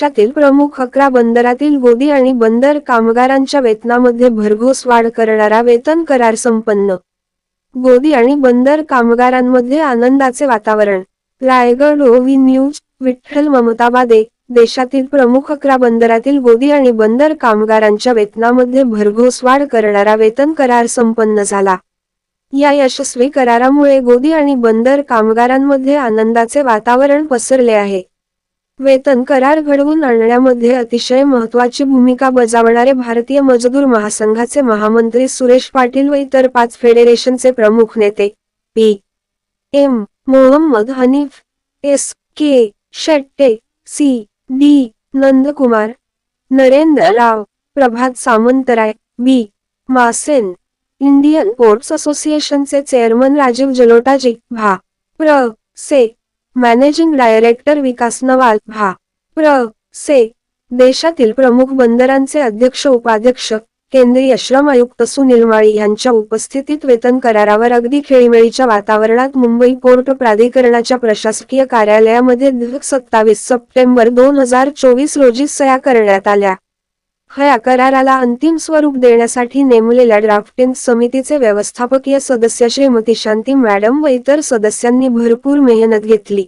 देशातील प्रमुख अकरा बंदरातील गोदी आणि बंदर कामगारांच्या वेतनामध्ये भरघोस वाढ करणारा वेतन करार संपन्न. गोदी आणि बंदर कामगारांमध्ये आनंदाचे वातावरण. रायगड ओवी न्यूज विठ्ठल ममताबादे देशातील प्रमुख अकरा बंदरातील गोदी आणि बंदर कामगारांच्या वेतनामध्ये भरघोस वाढ करणारा वेतन करार संपन्न झाला. या यशस्वी करारामुळे गोदी आणि बंदर कामगारांमध्ये आनंदाचे वातावरण पसरले आहे. वेतन करार घडवून आणण्यामध्ये अतिशय महत्वाची भूमिका बजावणारे भारतीय मजदूर महासंघाचे महामंत्री सुरेश पाटील व इतर पाच फेडरेशनचे प्रमुख नेते P. M. Mohammed Hanif S. K. Shette C. D. Nandkumar Narendra Rao Prabhat Samantaray B. Masen Indian ports असोसिएशनचे चेअरमन राजीव जलोटाजी भा. प्र. से. मॅनेजिंग डायरेक्टर विकास नवाल भा. प्र. से. देशातील प्रमुख बंदरांचे अध्यक्ष उपाध्यक्ष केंद्रीय श्रम आयुक्त सुनील माळी यांच्या उपस्थितीत वेतन करारावर अगदी खेळीमेळीच्या वातावरणात मुंबई पोर्ट प्राधिकरणाच्या प्रशासकीय कार्यालयामध्ये सत्तावीस सप्टेंबर दोन हजार चोवीस रोजी सह्या करण्यात आल्या. हया कराराला अंतिम स्वरूप देण्यासाठी नेमलेल्या ड्राफ्टिंग समितीचे व्यवस्थापकीय सदस्य श्रीमती शांती मॅडम व इतर सदस्यांनी भरपूर मेहनत घेतली.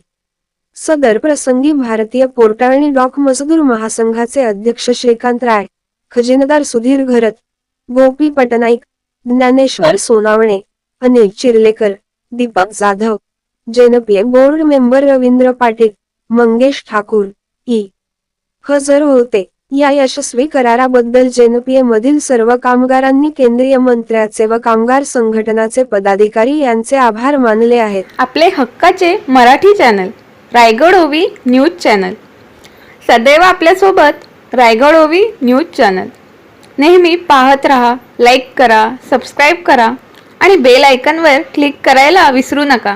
सदर प्रसंगी भारतीय पोर्ट आणि डॉक मजदूर महासंघाचे अध्यक्ष Shrikant Rai खजिनदार Sudhir Gharat Gopi Patnaik Dnyaneshwar Sonawane Anil Chirlekar Deepak Jadhav JNPA board member Ravindra Patil Mangesh Thakur E. हजर होते. या यशस्वी कराराबद्दल जेनपीएमधील सर्व कामगारांनी केंद्रीय मंत्र्याचे व कामगार संघटनाचे पदाधिकारी यांचे आभार मानले आहेत. आपले हक्काचे मराठी चॅनल रायगड ओवी न्यूज चॅनल. सदैव आपल्यासोबत रायगड ओवी न्यूज चॅनल. नेहमी पाहत रहा लाईक करा सबस्क्राईब करा आणि बेल आयकनवर क्लिक करायला विसरू नका.